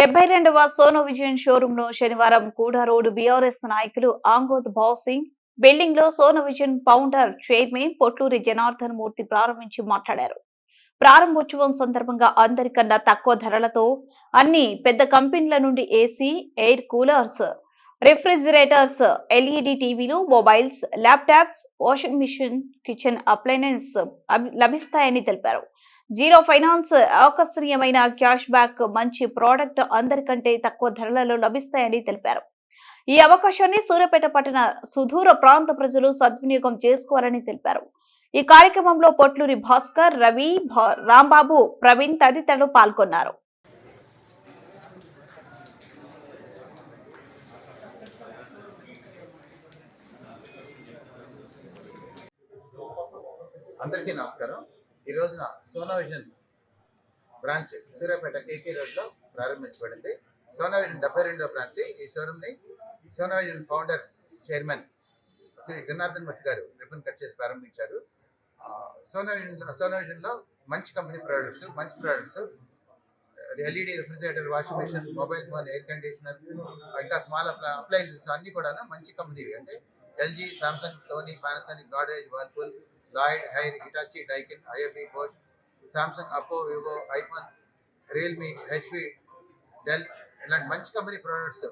డెబ్బై రెండవ సోనో విజయన్ షోరూమ్ను శనివారం కూడా రోడ్డు బీఆర్ఎస్ నాయకులు ఆంగోద్ బాసింగ్ బిల్డింగ్లో Sona vision founder chairman Potluri Janardhan Murthy ప్రారంభించి మాట్లాడారు. ప్రారంభోత్సవం సందర్భంగా అందరికన్నా తక్కువ ధరలతో అన్ని పెద్ద కంపెనీల నుండి AC air coolers refrigerators LED టీవీలు mobiles laptops washing machine kitchen appliances లభిస్తాయని తెలిపారు. జీరో ఫైనాన్స్ ఆకర్షణీయమైన క్యాష్ బ్యాక్ మంచి ప్రోడక్ట్ అందరికంటే తక్కువ ధరలలో లభిస్తాయని తెలిపారు. ఈ అవకాశాన్ని సూర్యాపేట పట్టణ సుదూర ప్రాంత ప్రజలు సద్వినియోగం చేసుకోవాలని తెలిపారు. ఈ కార్యక్రమంలో పొట్లూరి భాస్కర్ రవి భా- రాంబాబు ప్రవీణ్ తదితరులు పాల్గొన్నారు. అందరికీ నమస్కారం. ఈ రోజున Sona vision branch Suryapet KK రోడ్లో ప్రారంభించబడింది. సోనా విజన్ డెబ్బై రెండో బ్రాంచ్ ఈ షోరూమ్ని Sona vision founder chairman Shri Janardhan Bhat గారు రిబన్ కట్ చేసి ప్రారంభించారు. సోనా విజన్ సోనా విజన్లో మంచి కంపెనీ ప్రోడక్ట్స్ మంచి products LED refrigerator washing machine mobile phone air conditioner ఇంకా స్మాల్ అప్లయన్సెస్ అన్ని కూడా మంచి కంపెనీవి. అంటే LG Samsung Sony Panasonic Godrej Whirlpool Lloyd Haier Hitachi Daikin IFB Bosch Samsung Oppo Vivo iPhone Realme HP Dell ఇలాంటి మంచి company products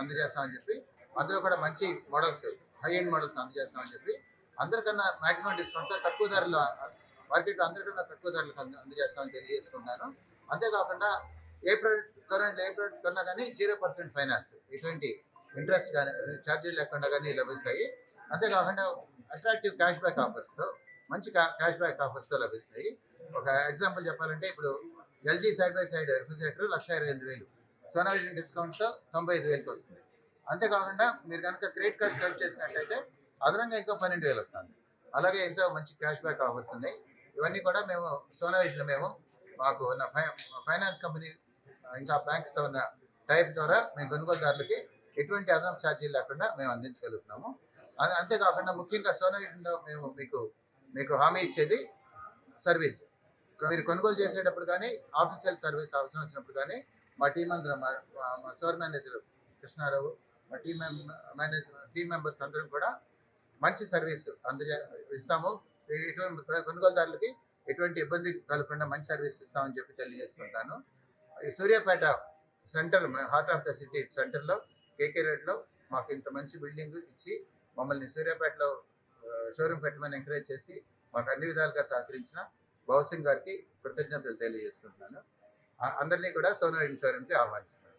అందజేస్తామని చెప్పి అందులో కూడా మంచి మోడల్స్ హై ఎండ్ మోడల్స్ అందజేస్తామని చెప్పి అందరికన్నా మాక్సిమం డిస్కౌంట్తో తక్కువ ధరలు మార్కెట్లో అందరికన్నా తక్కువ ధరలకు అంద అందజేస్తామని తెలియజేసుకుంటున్నాను. అంతేకాకుండా ఏ ప్రోడక్ట్ సరైన ఏ ప్రోడక్ట్ కానీ జీరో పర్సెంట్ ఫైనాన్స్ ఎటువంటి ఇంట్రెస్ట్ కానీ ఛార్జీలు లేకుండా కానీ లభిస్తాయి. అంతేకాకుండా అట్రాక్టివ్ క్యాష్ బ్యాక్ ఆఫర్స్తో మంచి క్యాష్ బ్యాక్ ఆఫర్స్తో లభిస్తాయి. ఒక ఎగ్జాంపుల్ చెప్పాలంటే ఇప్పుడు LG side by side refrigerator lakh ఇరవై ఎనిమిది వేలు. సోనా డిస్కౌంట్తో తొంభై ఐదు వేలకు వస్తుంది. అంతేకాకుండా మీరు కనుక క్రెడిట్ కార్డ్ సెలెక్ట్ చేసినట్లయితే అదనంగా ఇంకో పన్నెండు వేలు వస్తుంది. అలాగే ఎంతో మంచి క్యాష్ బ్యాక్ ఆఫర్స్ ఉన్నాయి. ఇవన్నీ కూడా మేము సోనాలిజన్లో మేము మాకు ఉన్న ఫై ఫైనాన్స్ కంపెనీ ఇంకా బ్యాంక్స్తో ఉన్న టైప్ ద్వారా మేము కొనుగోలుదారులకి ఎటువంటి అదనపు ఛార్జీలు లేకుండా మేము అందించగలుగుతున్నాము. అంతేకాకుండా ముఖ్యంగా సోనా మేము మీకు మీకు హామీ ఇచ్చేది సర్వీస్. మీరు కొనుగోలు చేసేటప్పుడు కానీ ఆఫీషియల్ సర్వీస్ అవసరం వచ్చినప్పుడు కానీ మా టీం అందరం మా మా స్టోర్ మేనేజర్ కృష్ణారావు మా టీం మేనేజర్ టీం మెంబర్స్ అందరం కూడా మంచి సర్వీస్ అందజే ఇస్తాము. ఎటువంటి కొనుగోలుదారులకి ఎటువంటి ఇబ్బంది కలగకుండా మంచి సర్వీస్ ఇస్తామని చెప్పి తెలియజేసుకుంటాను. ఈ Suryapet centre heart of the city సెంటర్లో కేకే రోడ్లో మాకు ఇంత మంచి బిల్డింగ్ ఇచ్చి మమ్మల్ని సూర్యాపేటలో షోరూమ్ పెట్టమని ఎంకరేజ్ చేసి మాకు అన్ని విధాలుగా సహకరించిన భవసింగ్ గారికి కృతజ్ఞతలు తెలియజేసుకుంటున్నాను. అందరినీ కూడా సోనా ఇన్సూరెన్స్కి ఆహ్వానిస్తున్నాను.